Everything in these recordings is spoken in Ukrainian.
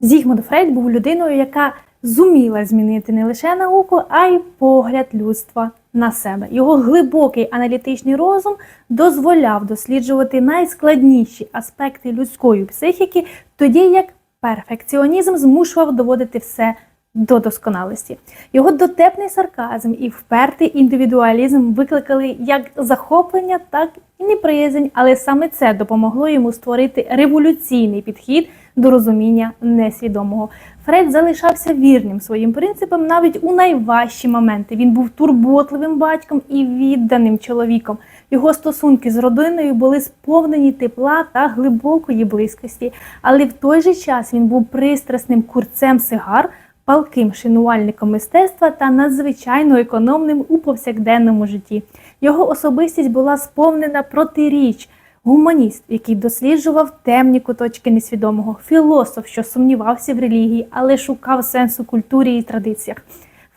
Зігмунд Фрейд був людиною, яка зуміла змінити не лише науку, а й погляд людства на себе. Його глибокий аналітичний розум дозволяв досліджувати найскладніші аспекти людської психіки, тоді як перфекціонізм змушував доводити все до досконалості. Його дотепний сарказм і впертий індивідуалізм викликали як захоплення, так і неприязнь, але саме це допомогло йому створити революційний підхід до розуміння несвідомого. Фред залишався вірним своїм принципам навіть у найважчі моменти. Він був турботливим батьком і відданим чоловіком. Його стосунки з родиною були сповнені тепла та глибокої близькості, але в той же час він був пристрасним курцем сигар, палким шанувальником мистецтва та надзвичайно економним у повсякденному житті. Його особистість була сповнена протиріч. Гуманіст, який досліджував темні куточки несвідомого, філософ, що сумнівався в релігії, але шукав сенс у культурі і традиціях.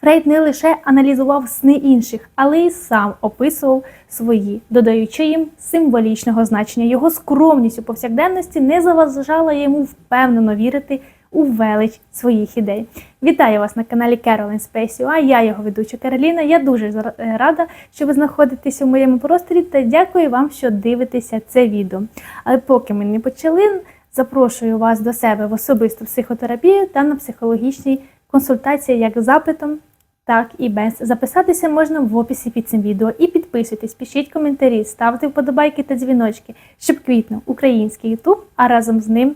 Фрейд не лише аналізував сни інших, але й сам описував свої, додаючи їм символічного значення. Його скромність у повсякденності не заважала йому впевнено вірити у велич своїх ідей. Вітаю вас на каналі Carolyn Space UI, Я його ведуча Кароліна. Я дуже е, рада, що ви знаходитесь у моєму просторі та дякую вам, що дивитеся це відео. Але поки ми не почали, запрошую вас до себе в особисту психотерапію та на психологічні консультації як запитом, так і без. Записатися можна в описі під цим відео. І підписуйтесь, пишіть коментарі, ставте вподобайки та дзвіночки, щоб квітнув український YouTube, а разом з ним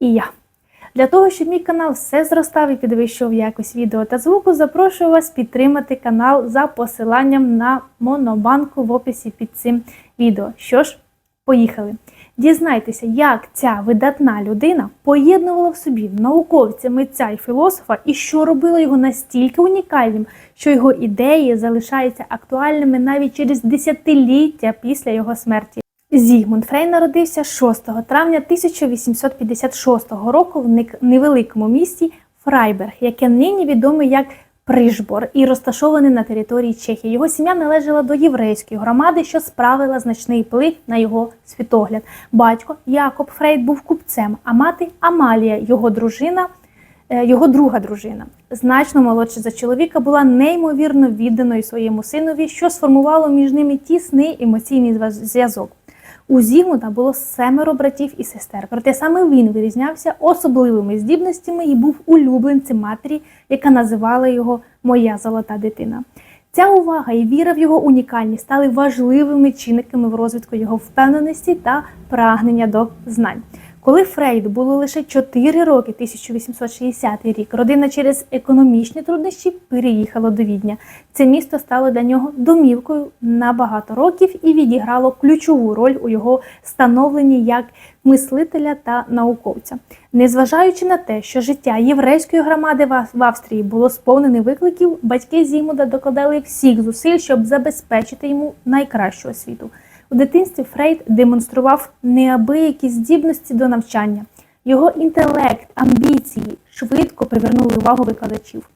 і я. Для того, щоб мій канал все зростав і підвищував якість відео та звуку, запрошую вас підтримати канал за посиланням на монобанку в описі під цим відео. Що ж, поїхали. Дізнайтеся, як ця видатна людина поєднувала в собі науковця, митця і філософа, і що робило його настільки унікальним, що його ідеї залишаються актуальними навіть через десятиліття після його смерті. Зігмунд Фрейд народився 6 травня 1856 року в невеликому місті Фрайберг, яке нині відоме як Пришбор і розташоване на території Чехії. Його сім'я належала до єврейської громади, що справила значний вплив на його світогляд. Батько Якоб Фрейд був купцем, а мати Амалія, його дружина. е, Його друга дружина, значно молодша за чоловіка, була неймовірно відданою своєму синові, що сформувало між ними тісний емоційний зв'яз- зв'язок. У Зігмунда було семеро братів і сестер, проте саме він вирізнявся особливими здібностями і був улюбленцем матері, яка називала його Моя золота дитина. Ця увага і віра в його унікальність стали важливими чинниками в розвитку його впевненості та прагнення до знань. Коли Фрейду було лише 4 роки, 1860 рік, родина через економічні труднощі переїхала до Відня. Це місто стало для нього домівкою на багато років і відіграло ключову роль у його становленні як мислителя та науковця. Незважаючи на те, що життя єврейської громади в Австрії було сповнене викликів, батьки Зімуда докладали всіх зусиль, щоб забезпечити йому найкращу освіту. У дитинстві Фрейд демонстрував неабиякі здібності до навчання. Його інтелект, амбіції швидко привернули увагу викладачів.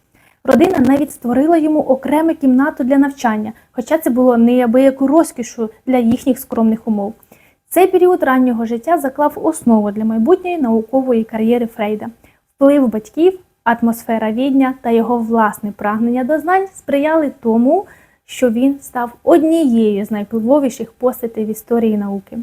Родина навіть створила йому окрему кімнату для навчання, хоча це було неабияку розкішу для їхніх скромних умов. Цей період раннього життя заклав основу для майбутньої наукової кар'єри Фрейда. Вплив батьків, атмосфера відня та його власне прагнення до знань сприяли тому, що він став однією з найвпливовіших постатей в історії науки.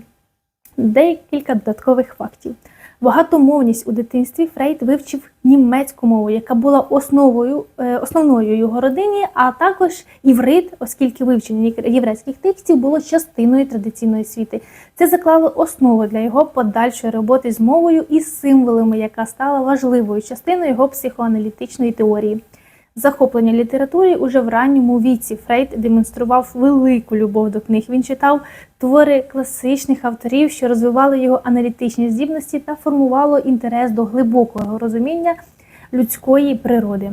Декілька додаткових фактів. Багатомовність у дитинстві Фрейд вивчив німецьку мову, яка була основою, е, основною його родині, а також іврит, оскільки вивчення єврейських текстів було частиною традиційної освіти. Це заклало основу для його подальшої роботи з мовою і символами, яка стала важливою частиною його психоаналітичної теорії. Захоплення літературі уже в ранньому віці Фрейд демонстрував велику любов до книг. Він читав твори класичних авторів, що розвивали його аналітичні здібності та формувало інтерес до глибокого розуміння людської природи.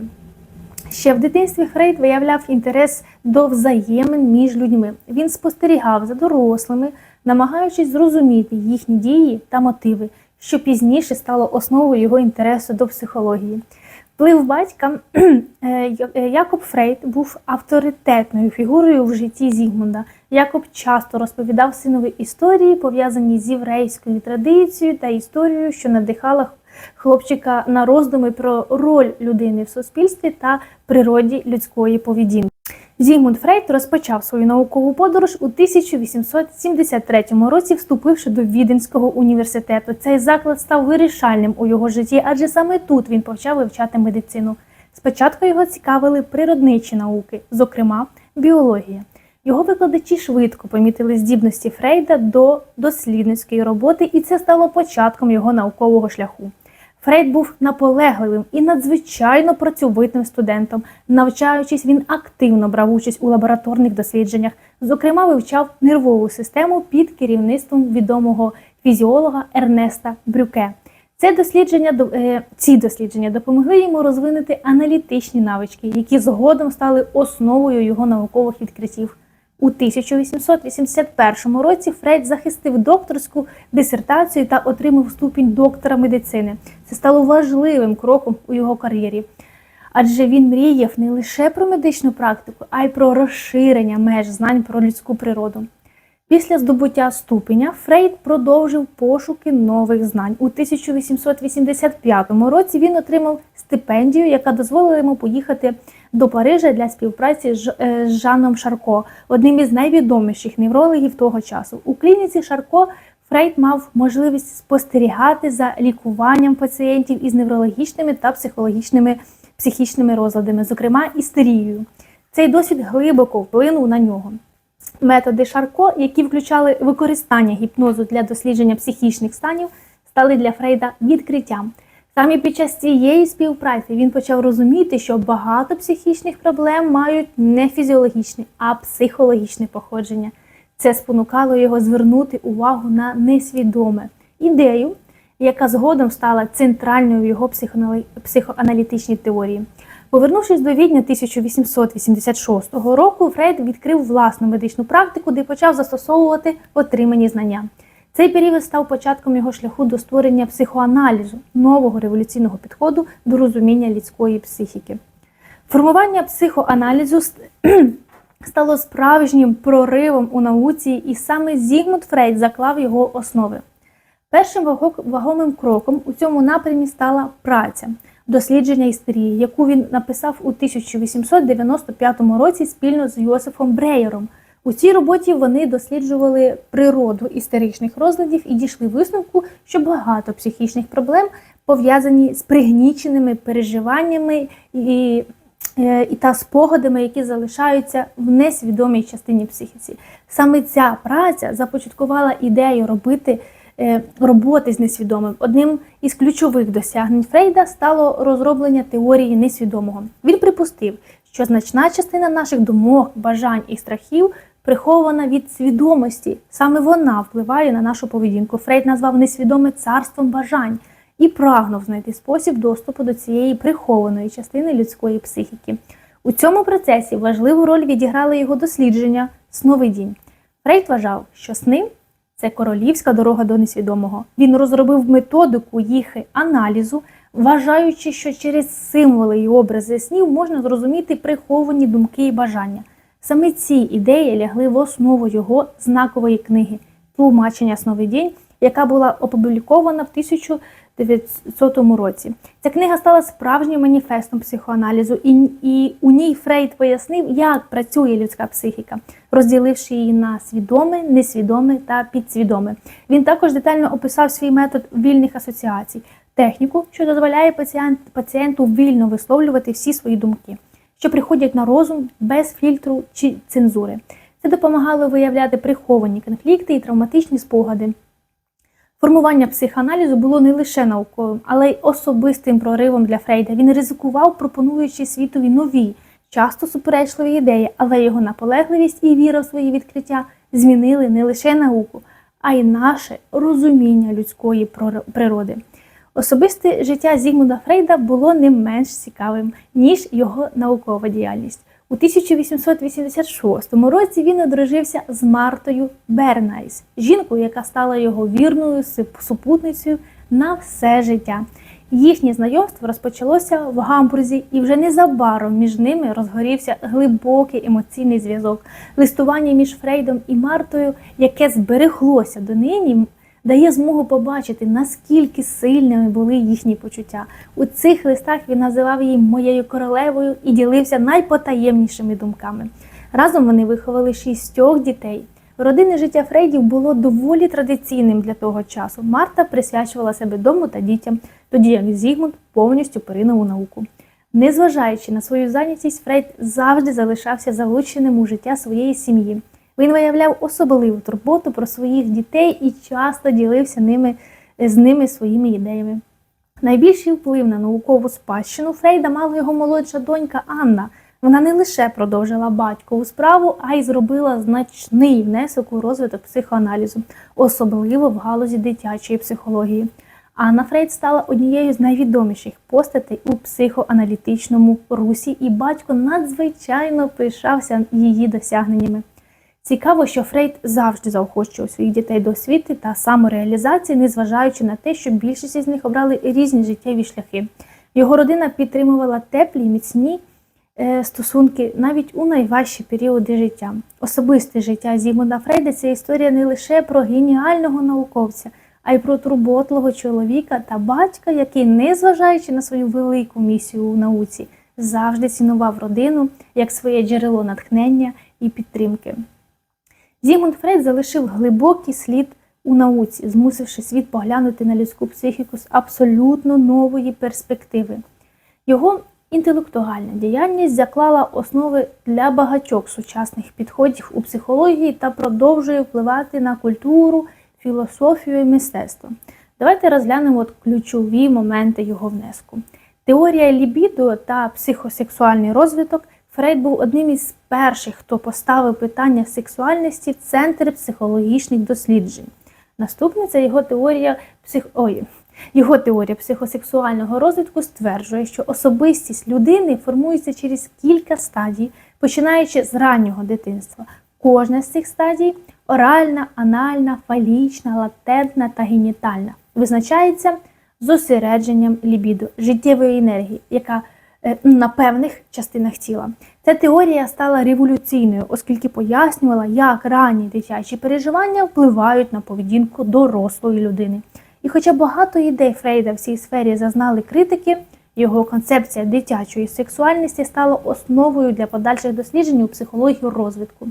Ще в дитинстві Фрейд виявляв інтерес до взаємин між людьми. Він спостерігав за дорослими, намагаючись зрозуміти їхні дії та мотиви, що пізніше стало основою його інтересу до психології. Вплив батька е, е, Якоб Фрейд був авторитетною фігурою в житті Зігмунда. Якоб часто розповідав синові історії, пов'язані з єврейською традицією та історією, що надихала хлопчика на роздуми про роль людини в суспільстві та природі людської поведінки. Зігмунд Фрейд розпочав свою наукову подорож у 1873 році, вступивши до Віденського університету. Цей заклад став вирішальним у його житті, адже саме тут він почав вивчати медицину. Спочатку його цікавили природничі науки, зокрема біологія. Його викладачі швидко помітили здібності Фрейда до дослідницької роботи, і це стало початком його наукового шляху. Фрейд був наполегливим і надзвичайно працьовитим студентом. Навчаючись, він активно брав участь у лабораторних дослідженнях, зокрема, вивчав нервову систему під керівництвом відомого фізіолога Ернеста Брюке. Це дослідження до- е, ці дослідження допомогли йому розвинути аналітичні навички, які згодом стали основою його наукових відкриттів. У 1881 році Фрейд захистив докторську дисертацію та отримав ступінь доктора медицини. Це стало важливим кроком у його кар'єрі. Адже він мріяв не лише про медичну практику, а й про розширення меж знань про людську природу. Після здобуття ступеня Фрейд продовжив пошуки нових знань. У 1885 році він отримав стипендію, яка дозволила йому поїхати до Парижа для співпраці е, з Жаном Шарко, одним із найвідоміших неврологів того часу. У клініці Шарко Фрейд мав можливість спостерігати за лікуванням пацієнтів із неврологічними та психологічними психічними розладами, зокрема істерією. Цей досвід глибоко вплинув на нього. Методи Шарко, які включали використання гіпнозу для дослідження психічних станів, стали для Фрейда відкриттям. Саме під час цієї співпраці він почав розуміти, що багато психічних проблем мають не фізіологічне, а психологічне походження. Це спонукало його звернути увагу на несвідоме ідею, яка згодом стала центральною в його психоаналітичній теорії. Повернувшись до Відня 1886 року, Фрейд відкрив власну медичну практику, де почав застосовувати отримані знання. Цей період став початком його шляху до створення психоаналізу, нового революційного підходу до розуміння людської психіки. Формування психоаналізу стало справжнім проривом у науці, і саме Зігмунд Фрейд заклав його основи. Першим вагомим кроком у цьому напрямі стала праця дослідження істерії, яку він написав у 1895 році спільно з Йосифом Бреєром. У цій роботі вони досліджували природу істеричних розладів і дійшли висновку, що багато психічних проблем пов'язані з пригніченими переживаннями і, е, і та спогадами, які залишаються в несвідомій частині психіці. Саме ця праця започаткувала ідею робити роботи з несвідомим. Одним із ключових досягнень Фрейда стало розроблення теорії несвідомого. Він припустив, що значна частина наших думок, бажань і страхів прихована від свідомості. Саме вона впливає на нашу поведінку. Фрейд назвав несвідоме царством бажань і прагнув знайти спосіб доступу до цієї прихованої частини людської психіки. У цьому процесі важливу роль відіграли його дослідження сновидінь. Фрейд вважав, що сни це королівська дорога до несвідомого. Він розробив методику їх аналізу, вважаючи, що через символи і образи снів можна зрозуміти приховані думки і бажання. Саме ці ідеї лягли в основу його знакової книги Тлумачення сновидінь, яка була опублікована в 1900 році. Ця книга стала справжнім маніфестом психоаналізу, і, і у ній Фрейд пояснив, як працює людська психіка, розділивши її на свідоме, несвідоме та підсвідоме. Він також детально описав свій метод вільних асоціацій, техніку, що дозволяє пацієнт, пацієнту вільно висловлювати всі свої думки, що приходять на розум без фільтру чи цензури. Це допомагало виявляти приховані конфлікти і травматичні спогади. Формування психоаналізу було не лише науковим, але й особистим проривом для Фрейда. Він ризикував, пропонуючи світові нові, часто суперечливі ідеї, але його наполегливість і віра в свої відкриття змінили не лише науку, а й наше розуміння людської природи. Особисте життя Зігмунда Фрейда було не менш цікавим, ніж його наукова діяльність. У 1886 році він одружився з Мартою Бернайс, жінкою, яка стала його вірною супутницею на все життя. Їхнє знайомство розпочалося в Гамбурзі, і вже незабаром між ними розгорівся глибокий емоційний зв'язок. Листування між Фрейдом і Мартою, яке збереглося донині, дає змогу побачити, наскільки сильними були їхні почуття. У цих листах він називав її моєю королевою і ділився найпотаємнішими думками. Разом вони виховали шістьох дітей. Родинне життя Фрейдів було доволі традиційним для того часу. Марта присвячувала себе дому та дітям, тоді як Зігмунд повністю поринув у науку. Незважаючи на свою зайнятість, Фрейд завжди залишався залученим у життя своєї сім'ї. Він виявляв особливу турботу про своїх дітей і часто ділився ними, з ними своїми ідеями. Найбільший вплив на наукову спадщину Фрейда мала його молодша донька Анна. Вона не лише продовжила батькову справу, а й зробила значний внесок у розвиток психоаналізу, особливо в галузі дитячої психології. Анна Фрейд стала однією з найвідоміших постатей у психоаналітичному русі, і батько надзвичайно пишався її досягненнями. Цікаво, що Фрейд завжди заохочував своїх дітей до освіти та самореалізації, незважаючи на те, що більшість із них обрали різні життєві шляхи. Його родина підтримувала теплі, міцні е, стосунки навіть у найважчі періоди життя. Особисте життя Зігмунда Фрейда це історія не лише про геніального науковця, а й про турботливого чоловіка та батька, який, незважаючи на свою велику місію у науці, завжди цінував родину як своє джерело натхнення і підтримки. Зігмунд Фрейд залишив глибокий слід у науці, змусивши світ поглянути на людську психіку з абсолютно нової перспективи. Його інтелектуальна діяльність заклала основи для багатьох сучасних підходів у психології та продовжує впливати на культуру, філософію і мистецтво. Давайте розглянемо ключові моменти його внеску. Теорія лібідо та психосексуальний розвиток Фрейд був одним із перших, хто поставив питання сексуальності в центр психологічних досліджень. Наступне це його теорія псих... Ой, його теорія психосексуального розвитку стверджує, що особистість людини формується через кілька стадій, починаючи з раннього дитинства. Кожна з цих стадій оральна, анальна, фалічна, латентна та генітальна, визначається зосередженням лібіду, життєвої енергії, яка на певних частинах тіла. Ця теорія стала революційною, оскільки пояснювала, як ранні дитячі переживання впливають на поведінку дорослої людини. І хоча багато ідей Фрейда в цій сфері зазнали критики, його концепція дитячої сексуальності стала основою для подальших досліджень у психології розвитку.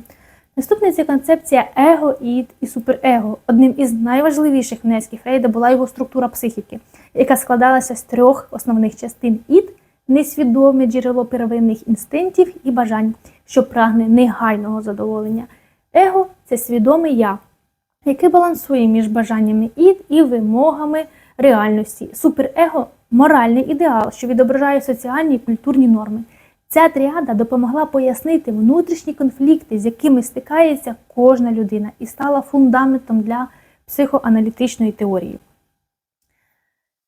Наступна це концепція его, ід і суперего. Одним із найважливіших внесків Фрейда була його структура психіки, яка складалася з трьох основних частин ід, несвідоме джерело первинних інстинктів і бажань, що прагне негайного задоволення. Его це свідоме я, яке балансує між бажаннями ід і вимогами реальності. Суперего моральний ідеал, що відображає соціальні і культурні норми. Ця тріада допомогла пояснити внутрішні конфлікти, з якими стикається кожна людина, і стала фундаментом для психоаналітичної теорії.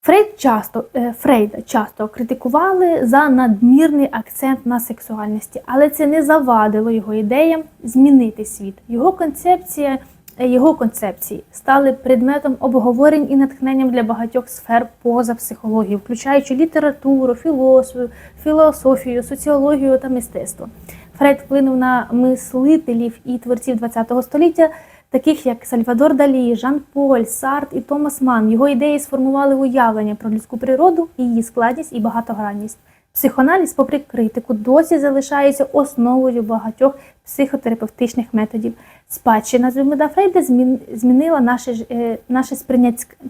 Фрейд часто, е, Фрейда часто критикували за надмірний акцент на сексуальності, але це не завадило його ідеям змінити світ. Його концепція, е, його концепції стали предметом обговорень і натхненням для багатьох сфер поза психологією, включаючи літературу, філософію, філософію, соціологію та мистецтво. Фрейд вплинув на мислителів і творців ХХ століття таких як Сальвадор Далі, Жан Поль, Сарт і Томас Ман. Його ідеї сформували уявлення про людську природу, її складність і багатогранність. Психоаналіз, попри критику, досі залишається основою багатьох психотерапевтичних методів. Спадщина Зигмунда Фрейда змінила наше е, наше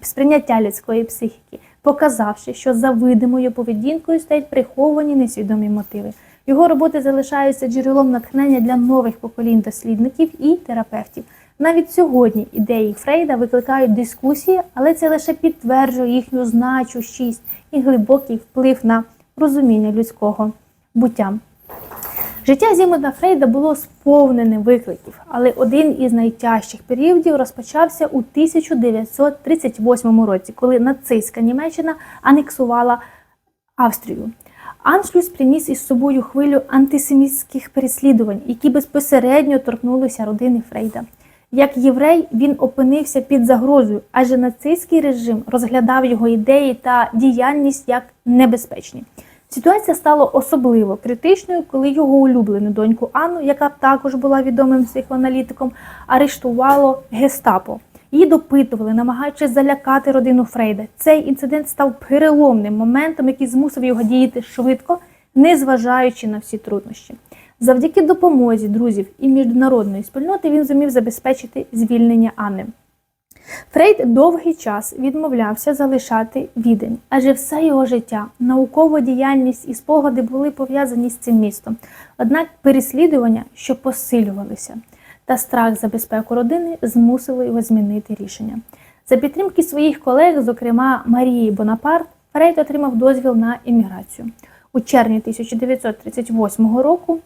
сприйняття людської психіки, показавши, що за видимою поведінкою стоять приховані несвідомі мотиви. Його роботи залишаються джерелом натхнення для нових поколінь дослідників і терапевтів. Навіть сьогодні ідеї Фрейда викликають дискусії, але це лише підтверджує їхню значущість і глибокий вплив на розуміння людського буття. Життя Зімонда Фрейда було сповнене викликів, але один із найтяжчих періодів розпочався у 1938 році, коли нацистська Німеччина анексувала Австрію. Аншлюс приніс із собою хвилю антисемітських переслідувань, які безпосередньо торкнулися родини Фрейда. Як єврей він опинився під загрозою, адже нацистський режим розглядав його ідеї та діяльність як небезпечні. Ситуація стала особливо критичною, коли його улюблену доньку Анну, яка також була відомим психоаналітиком, арештувало гестапо. Її допитували, намагаючись залякати родину Фрейда. Цей інцидент став переломним моментом, який змусив його діяти швидко, незважаючи на всі труднощі. Завдяки допомозі друзів і міжнародної спільноти він зумів забезпечити звільнення Анни. Фрейд довгий час відмовлявся залишати відень, адже все його життя, наукова діяльність і спогади були пов'язані з цим містом. Однак переслідування, що посилювалися, та страх за безпеку родини змусили його змінити рішення. За підтримки своїх колег, зокрема Марії Бонапарт, Фрейд отримав дозвіл на еміграцію. У червні 1938 року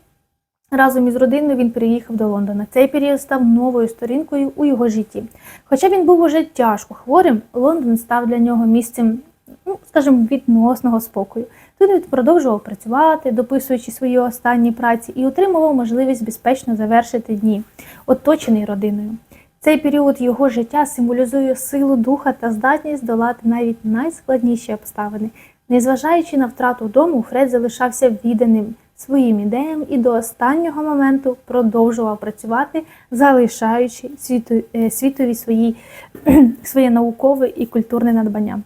Разом із родиною він переїхав до Лондона. Цей період став новою сторінкою у його житті. Хоча він був уже тяжко хворим, Лондон став для нього місцем, ну скажімо, відносного спокою. Тут він продовжував працювати, дописуючи свої останні праці, і отримував можливість безпечно завершити дні, оточений родиною. Цей період його життя символізує силу духа та здатність долати навіть найскладніші обставини. Незважаючи на втрату дому, Фред залишався відданим своїм ідеям і до останнього моменту продовжував працювати, залишаючи е, світові свої, своє наукове і культурне надбання.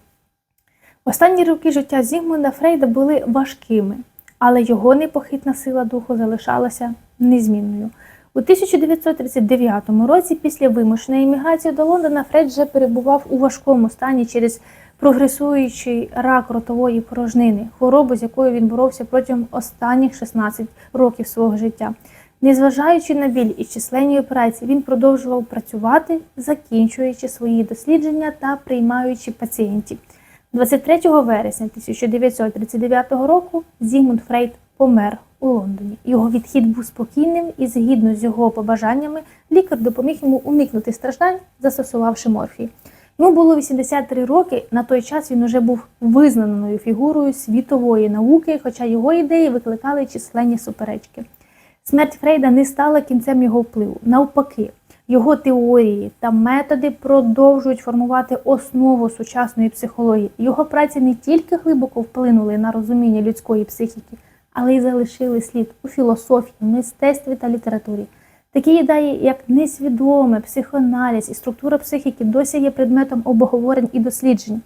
Останні роки життя Зігмунда Фрейда були важкими, але його непохитна сила духу залишалася незмінною. У 1939 році, після вимушеної імміграції до Лондона, Фрейд вже перебував у важкому стані через прогресуючий рак ротової порожнини, хворобу, з якою він боровся протягом останніх 16 років свого життя. Незважаючи на біль і численні операції, він продовжував працювати, закінчуючи свої дослідження та приймаючи пацієнтів. 23 вересня 1939 року Зігмунд Фрейд помер у Лондоні. Його відхід був спокійним і, згідно з його побажаннями, лікар допоміг йому уникнути страждань, застосувавши морфій. Йому було 83 роки. На той час він уже був визнаною фігурою світової науки, хоча його ідеї викликали численні суперечки. Смерть Фрейда не стала кінцем його впливу. Навпаки, його теорії та методи продовжують формувати основу сучасної психології. Його праці не тільки глибоко вплинули на розуміння людської психіки, але й залишили слід у філософії, мистецтві та літературі. Такі ідеї, як несвідоме, психоаналіз і структура психіки, досі є предметом обговорень і досліджень.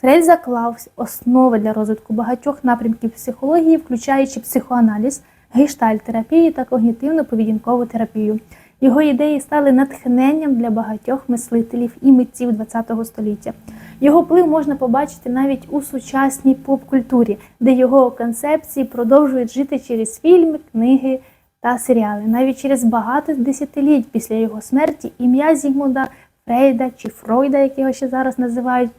Фрейд заклав основи для розвитку багатьох напрямків психології, включаючи психоаналіз, гештальт-терапію та когнітивно-поведінкову терапію. Його ідеї стали натхненням для багатьох мислителів і митців ХХ століття. Його вплив можна побачити навіть у сучасній поп-культурі, де його концепції продовжують жити через фільми, книги та серіали. Навіть через багато десятиліть після його смерті ім'я Зігмунда Фрейда чи Фройда, як його ще зараз називають,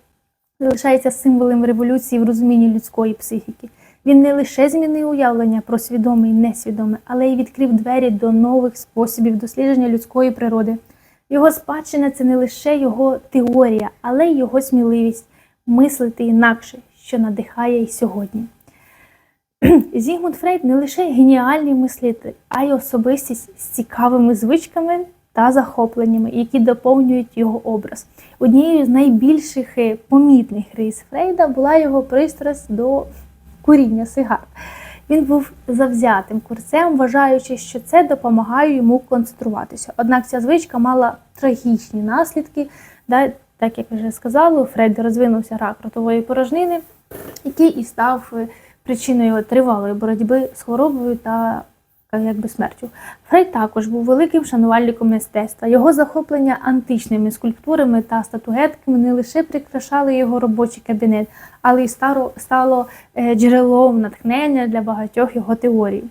залишається символом революції в розумінні людської психіки. Він не лише змінив уявлення про свідоме і несвідоме, але й відкрив двері до нових способів дослідження людської природи. Його спадщина це не лише його теорія, але й його сміливість мислити інакше, що надихає й сьогодні. Зігмунд Фрейд не лише геніальний мислитель, а й особистість з цікавими звичками та захопленнями, які доповнюють його образ. Однією з найбільших е, помітних рис Фрейда була його пристрасть до куріння сигар. Він був завзятим курцем, вважаючи, що це допомагає йому концентруватися. Однак ця звичка мала трагічні наслідки. Так як вже сказали, у Фрейда розвинувся рак ротової порожнини, який і став е, причиною тривалої боротьби з хворобою та якби смертю. Фрейд також був великим шанувальником мистецтва. Його захоплення античними скульптурами та статуетками не лише прикрашали його робочий кабінет, але й стало е, джерелом натхнення для багатьох його теорій.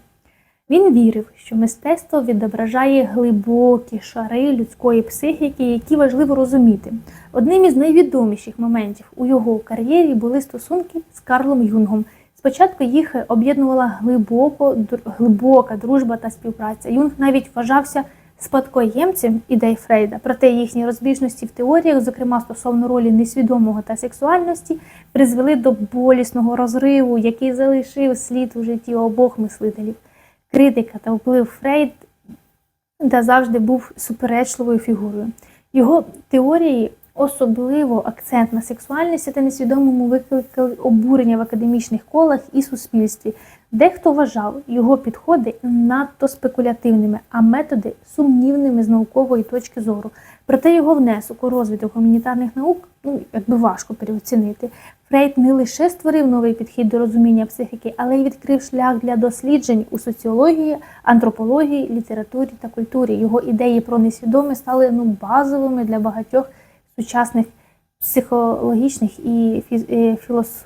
Він вірив, що мистецтво відображає глибокі шари людської психіки, які важливо розуміти. Одним із найвідоміших моментів у його кар'єрі були стосунки з Карлом Юнгом. Спочатку їх об'єднувала глибоко, глибока дружба та співпраця. Юнг навіть вважався спадкоємцем ідей Фрейда, проте їхні розбіжності в теоріях, зокрема стосовно ролі несвідомого та сексуальності, призвели до болісного розриву, який залишив слід у житті обох мислителів. Критика та вплив Фрейда завжди був суперечливою фігурою. Його теорії Особливо акцент на сексуальності та несвідомому викликали обурення в академічних колах і суспільстві. Дехто вважав його підходи надто спекулятивними, а методи сумнівними з наукової точки зору. Проте його внесок у розвиток гуманітарних наук ну якби важко переоцінити. Фрейд не лише створив новий підхід до розуміння психіки, але й відкрив шлях для досліджень у соціології, антропології, літературі та культурі. Його ідеї про несвідоме стали ну базовими для багатьох сучасних психологічних і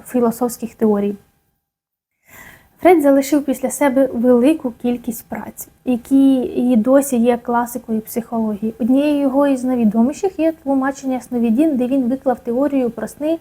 філософських теорій. Фред залишив після себе велику кількість праць, які і досі є класикою психології. Однією його із найвідоміших є тлумачення сновидінь, де він виклав теорію про сни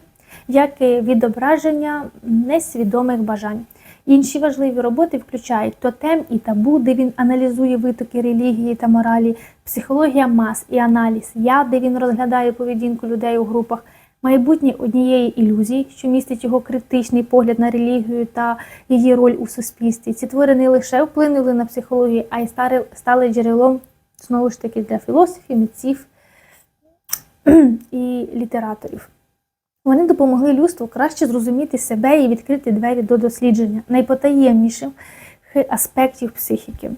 як відображення несвідомих бажань. Інші важливі роботи включають тотем і табу, де він аналізує витоки релігії та моралі, психологія мас і аналіз я, де він розглядає поведінку людей у групах, майбутнє однієї ілюзії, що містить його критичний погляд на релігію та її роль у суспільстві. Ці твори не лише вплинули на психологію, а й стали джерелом знову ж таки для філософів, митців і літераторів. Вони допомогли людству краще зрозуміти себе і відкрити двері до дослідження найпотаємніших аспектів психіки.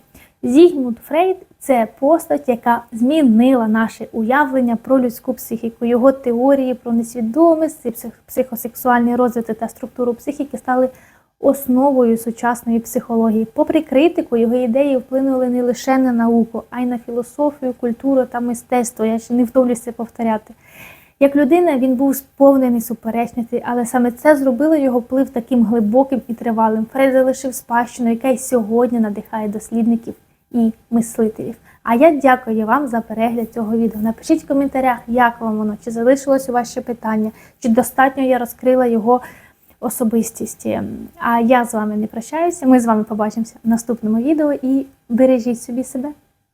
Зігмунд Фрейд це постать, яка змінила наше уявлення про людську психіку. Його теорії про несвідомість, псих- психосексуальний розвиток та структуру психіки стали основою сучасної психології. Попри критику, його ідеї вплинули не лише на науку, а й на філософію, культуру та мистецтво. Я ще не втомлюся повторяти. Як людина він був сповнений суперечностей, але саме це зробило його вплив таким глибоким і тривалим. Фрейд залишив спадщину, яка й сьогодні надихає дослідників і мислителів. А я дякую вам за перегляд цього відео. Напишіть в коментарях, як вам воно, чи залишилось ще питання, чи достатньо я розкрила його особистість. А я з вами не прощаюся. Ми з вами побачимося в наступному відео і бережіть собі себе.